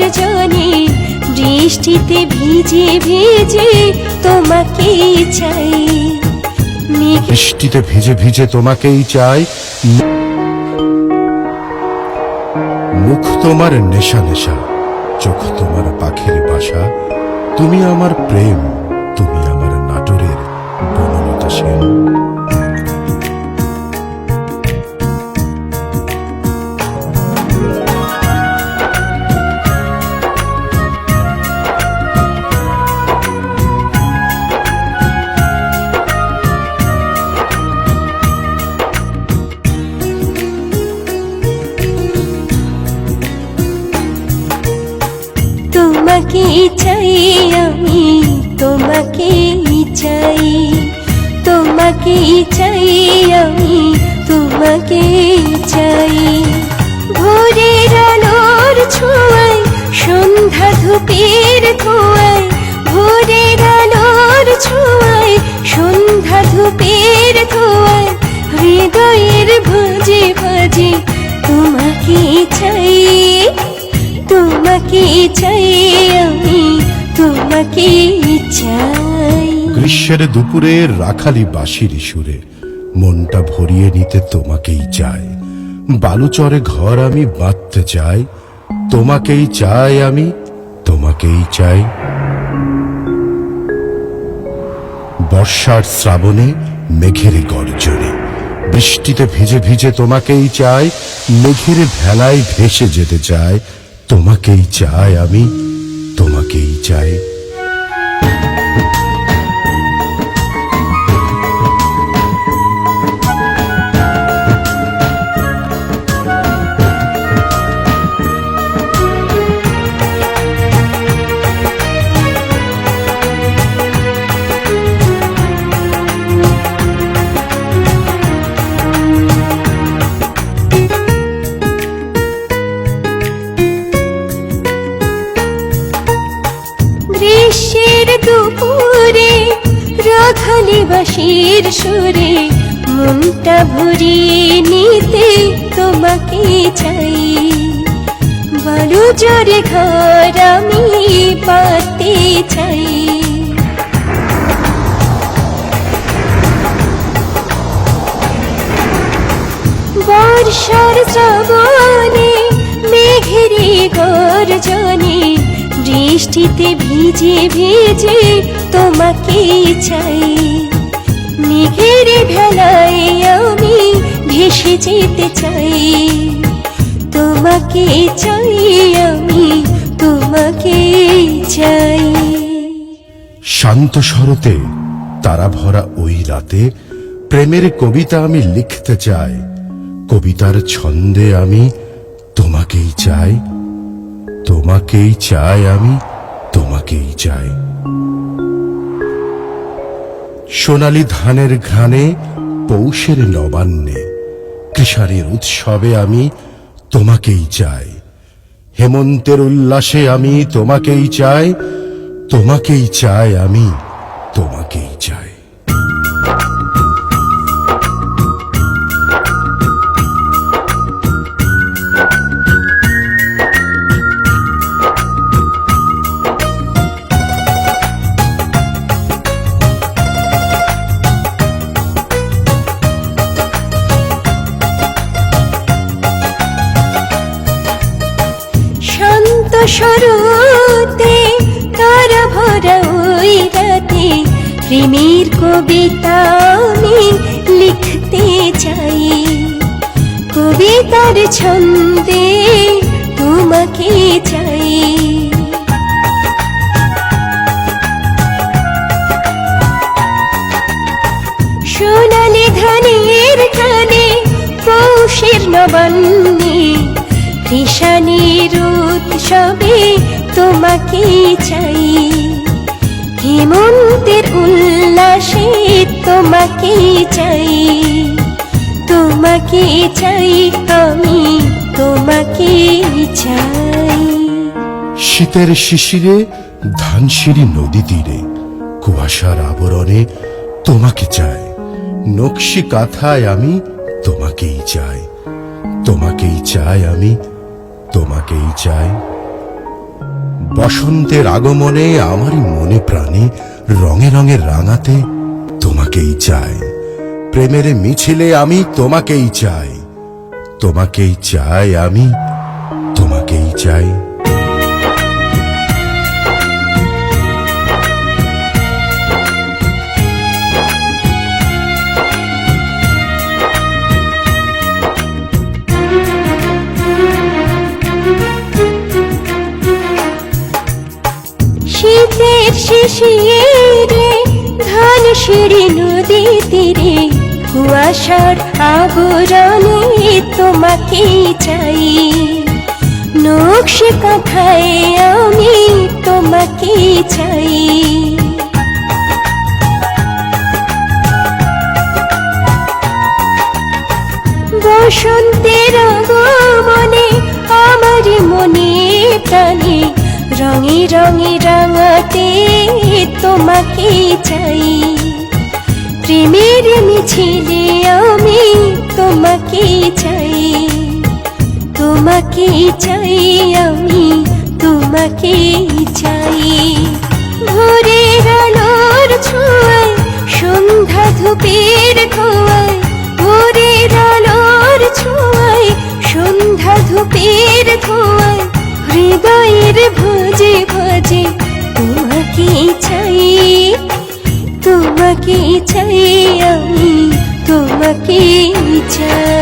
গর্জনে বৃষ্টিতে ভিজে ভিজে তোমাকেই চাই। বৃষ্টিতে ভিজে ভিজে তোমাকেই চাই। মুখ তোমার নেশা নেশা, চোখ তোমার পাখির বাসা। তুমি আমার প্রেম, তুমি আমার নাটোরের বনলতা সেন। তোমাকে চাই আমি তোমাকে চাই ভোরের আলোর ছোঁয়ায় সন্ধ্যা ধূপের ধোঁয়ায় ভোরের আলোর ছোঁয়ায় সন্ধ্যা ধূপের ধোঁয়ায় হৃদয়ের ভাজে ভাজে তোমাকে চাই তোমাকে চাই আমি তোমাকে চাই গ্রীষ্মের দুপুরে রাখালি বাঁশির সুরে মনটা ভরিয়ে নিতে তোমাকেই চাই। বালুচরে ঘর আমি বাঁধতে চাই, তোমাকেই চাই আমি, তোমাকেই চাই। বর্ষার শ্রাবণে মেঘের গর্জনে, বৃষ্টিতে ভিজে ভিজে তোমাকেই চাই, মেঘের ভেলায় ভেসে যেতে চাই, তোমাকেই চাই আমি, তোমাকেই চাই। রাখালি সুরে মনটা ভরিয়ে নিতে তোমাকে চাই। বালু জরে ঘর আমি পাতে চাই। বর্ষার শ্রাবণে, মেঘেরে গর্জনে, বৃষ্টিতে ভিজে ভিজে তোমাকে চাই। মেঘের ভেলায় আমি ভেসে যেতে চাই। তোমাকে চাই আমি, তোমাকে চাই। শান্ত শরতে তারা ভরা ওই রাতে প্রেমের কবিতা আমি লিখতে চাই। কবিতার ছন্দে আমি তোমাকেই চাই তোমাকেই চাই আমি, তোমাকেই চাই। সোনালি ধানের ঘ্রাণে, পৌষের নবান্নে। কৃষারের উৎসবে আমি তোমাকেই চাই। হেমন্তের উল্লাসে আমি তোমাকেই চাই। তোমাকেই চাই আমি তোমাকেই স্বরতে তারা ভরা ওই রাতে প্রেমের কবিতা আমি লিখতে চাই। কবিতার ছন্দে তোমাকে চাই। সোনালি ধানের খানে পৌষের নবান্নে কৃষানের উৎসবে তোমাকে চাই। হেমন্তের উল্লাসে তোমাকে চাই। তোমাকে চাই, আমি তোমাকে চাই। শীতের শিশিরে, ধানসিঁড়ি নদী তীরে, কুয়াশার আবরণে তোমাকে চাই। নকশি কাঁথায় আমি তোমাকেই চাই। তোমাকেই চাই, আমি তোমাকেই চাই। বসন্তের আগমনে আমারই মনে প্রাণে রঙে রঙে রাঙাতে তোমাকেই চাই। প্রেমের মিছিলে আমি তোমাকেই চাই। তোমাকেই চাই আমি, তোমাকেই চাই। শীতের শিশিরে ধান সিঁড়ি নদী তীরে কুয়াশার আবরণে তোমাকে চাই। নকশে কাঁথায় আমি তোমাকে চাই। বসন্তের আগমনে আমার মনে প্রাণে রঙে রঙে রাঙাতে তোমাকে চাই। প্রেমের মিছিলে আমি তোমাকে চাই। তোমাকে চাই আমি, তোমাকে চাই। ভোরের আলোর ছোঁয়ায় সন্ধ্যা ধূপের তোমাকে